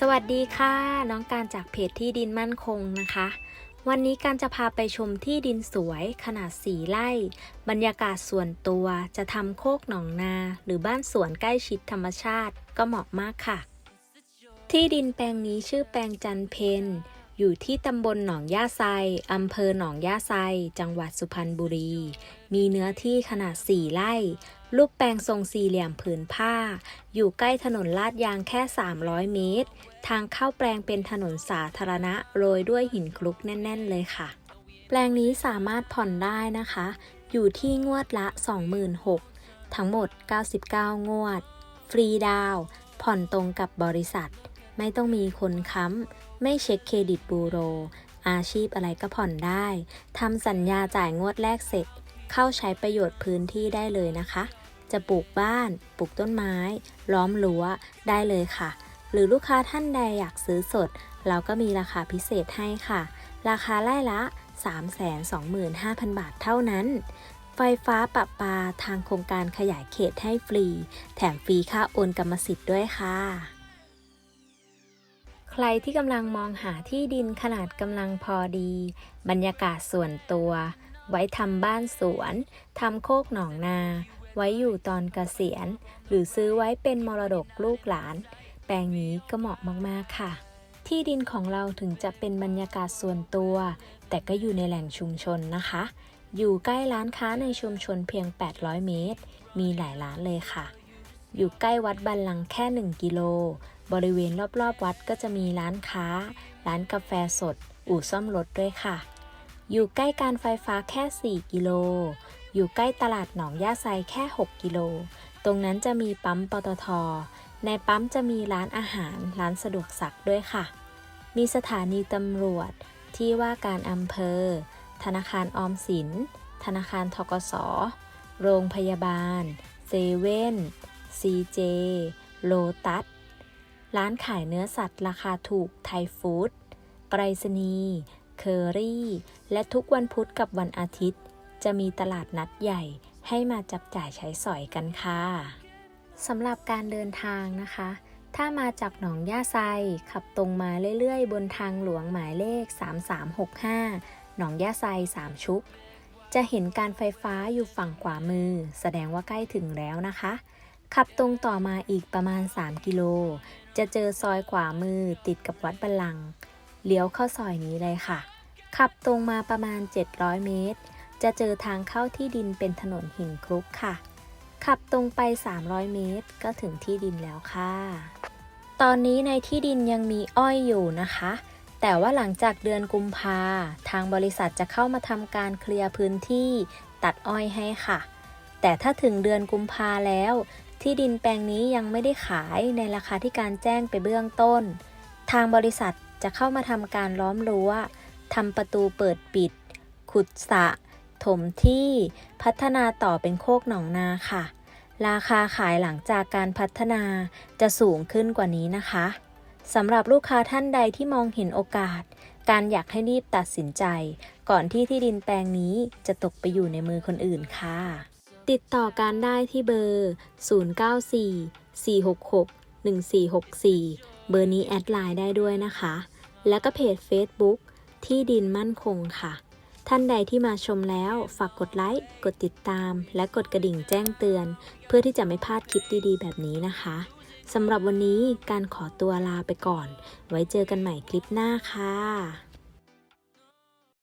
สวัสดีค่ะ น้องการจากเพจที่ดินมั่นคงนะคะ วันนี้การจะพาไปชมที่ดินสวยขนาดสีไร่ บรรยากาศส่วนตัวจะทำโคกหนองนา หรือบ้านสวนใกล้ชิดธรรมชาติก็เหมาะมากค่ะ ที่ดินแปลงนี้ชื่อแปลงจันเพน อยู่ที่ตำบลหนองย่าไซอำเภอหนองย่าไซ จังหวัดสุพรรณบุรี มีเนื้อที่ขนาด 4 ไร่ รูปแปลงทรงสี่เหลี่ยมผืนผ้า อยู่ใกล้ถนนลาดยางแค่ 300 เมตร ทางเข้าแปลงเป็นถนนสาธารณะโรยด้วยหินคลุกแน่น ๆ เลยค่ะ แปลงนี้สามารถผ่อนได้นะคะ อยู่ที่งวดละ 26,000ทั้งหมด 99 งวด ฟรีดาว ผ่อนตรงกับบริษัท ไม่ต้องมีคนค้ำ ไม่เช็คเครดิตบูโร อาชีพอะไรก็ผ่อนได้ ทำสัญญาจ่ายงวดแรกเสร็จ เข้าใช้ประโยชน์พื้นที่ได้เลยนะคะ จะปลูกบ้าน ปลูกต้นไม้ ล้อมรั้ว ได้เลยค่ะ หรือลูกค้าท่านใดอยากซื้อสด เราก็มีราคาพิเศษให้ค่ะ ราคาไล่ละ 325,000 บาทเท่านั้นไฟฟ้าประปาทางโครงการขยายเขตให้ฟรี แถมฟรีค่าโอนกรรมสิทธิ์ด้วยค่ะ ใครที่กำลังมองหาที่ดินขนาดกำลังพอดี บรรยากาศส่วนตัว ไว้ทำบ้านสวนทำโคกหนองนา ไว้อยู่ตอนเกษียณ หรือซื้อไว้เป็นมรดกลูกหลาน แปลงนี้ก็เหมาะมากๆค่ะ ที่ดินของเราถึงจะเป็นบรรยากาศส่วนตัว แต่ก็อยู่ในแหล่งชุมชนนะคะ อยู่ใกล้ร้านค้าในชุมชนเพียง 800 เมตร มีหลายร้านเลยค่ะ อยู่ใกล้วัดบันลังแค่ 1 กิโล บริเวณรอบๆวัดก็จะมีร้านค้า ร้านกาแฟสด อู่ซ่อมรถด้วยค่ะ อยู่ใกล้การไฟฟ้าแค่ 4 กิโล อยู่ใกล้ตลาดหนองย่าไซแค่ 6 กิโล ตรงนั้นจะมีปั๊มปตท ในปั๊มจะมีร้านอาหาร ร้านสะดวกซักด้วยค่ะ มีสถานีตำรวจ ที่ว่าการอำเภอ ธนาคารออมสิน ธนาคารทกส โรงพยาบาล เซเว่น ซีเจ โลตัส ร้านขายเนื้อสัตว์ราคาถูกไทยฟู้ดไปรษณีย์เคอรี่ และทุกวันพุธกับวันอาทิตย์ จะมีตลาดนัดใหญ่ให้มาจับจ่ายใช้สอยกันค่ะสำหรับการเดินทางนะคะ ถ้ามาจากหนองย่าไซ ขับตรงมาเรื่อยๆ บนทางหลวงหมายเลข 3365 หนองย่าไซ 3 ชุก จะเห็นการไฟฟ้าอยู่ฝั่งขวามือ แสดงว่าใกล้ถึงแล้วนะคะ ขับตรงต่อมาอีกประมาณ 3 กิโล จะเจอซอยขวามือติดกับวัดบัลลังก์เลี้ยวเข้าซอยนี้เลยค่ะ ขับตรงมาประมาณ 700 เมตร จะเจอทางเข้าที่ดินเป็นถนนหินคลุกค่ะ ขับตรงไป 300 เมตร ก็ถึงที่ดินแล้วค่ะ ตอนนี้ในที่ดินยังมีอ้อยอยู่นะคะ แต่ว่าหลังจากเดือนกุมภาทางบริษัทจะเข้ามาทำการเคลียร์พื้นที่ตัดอ้อยให้ค่ะ แต่ถ้าถึงเดือนกุมภาแล้ว ที่ดินแปลงนี้ยังไม่ได้ขายในราคาที่การแจ้งไปเบื้องต้น ทางบริษัทจะเข้ามาทำการล้อมรั้วทำประตูเปิดปิด ขุดสระถมที่พัฒนาต่อเป็นโคกหนองนาค่ะ ราคาขายหลังจากการพัฒนาจะสูงขึ้นกว่านี้นะคะสำหรับลูกค้าท่านใดที่มองเห็นโอกาส การอยากให้รีบตัดสินใจ ก่อนที่ที่ดินแปลงนี้จะตกไปอยู่ในมือคนอื่นค่ะ ติดต่อการได้ที่เบอร์ 0944661464 เบอร์นี้แอดไลน์ได้ด้วยนะคะ แล้วก็เพจ Facebook ที่ดินมั่นคงค่ะ ท่านใดที่มาชมแล้วฝากกดไลค์ กดติดตาม และกดกระดิ่งแจ้งเตือน เพื่อที่จะไม่พลาดคลิปดีๆ แบบนี้นะคะสำหรับวันนี้การขอตัวลาไปก่อน ไว้เจอกันใหม่คลิปหน้าค่ะ